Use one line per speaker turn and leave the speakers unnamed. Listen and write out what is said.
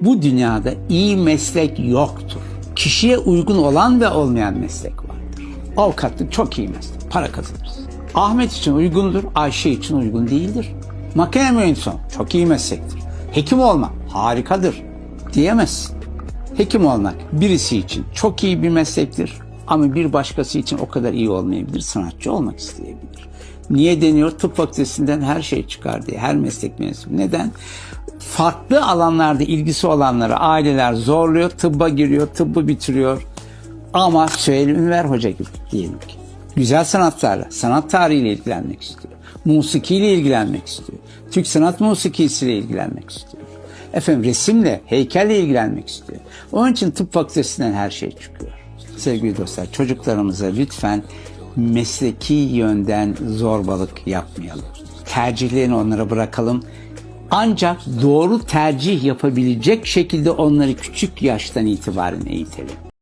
Bu dünyada iyi meslek yoktur. Kişiye uygun olan ve olmayan meslek vardır. Avukatlık çok iyi meslek. Para kazanırız. Ahmet için uygundur, Ayşe için uygun değildir. Makine mühendisi çok iyi meslektir. Hekim olmak harikadır diyemezsin. Hekim olmak birisi için çok iyi bir meslektir ama bir başkası için o kadar iyi olmayabilir, sanatçı olmak isteyebilir. Niye deniyor? Tıp fakültesinden her şey çıkar diye, her meslek mensubu. Neden? Farklı alanlarda ilgisi olanları aileler zorluyor, tıbba giriyor, tıbbı bitiriyor. Ama Süheyl Ünver Hoca gibi diyelim ki. Güzel sanatlarla, sanat tarihiyle ilgilenmek istiyor. Musikiyle ilgilenmek istiyor. Türk sanat musikisiyle ilgilenmek istiyor. Efendim resimle, heykelle ilgilenmek istiyor. Onun için tıp fakültesinden her şey çıkıyor. Sevgili dostlar çocuklarımıza lütfen mesleki yönden zorbalık yapmayalım. Tercihlerini onlara bırakalım. Ancak doğru tercih yapabilecek şekilde onları küçük yaştan itibaren eğitelim.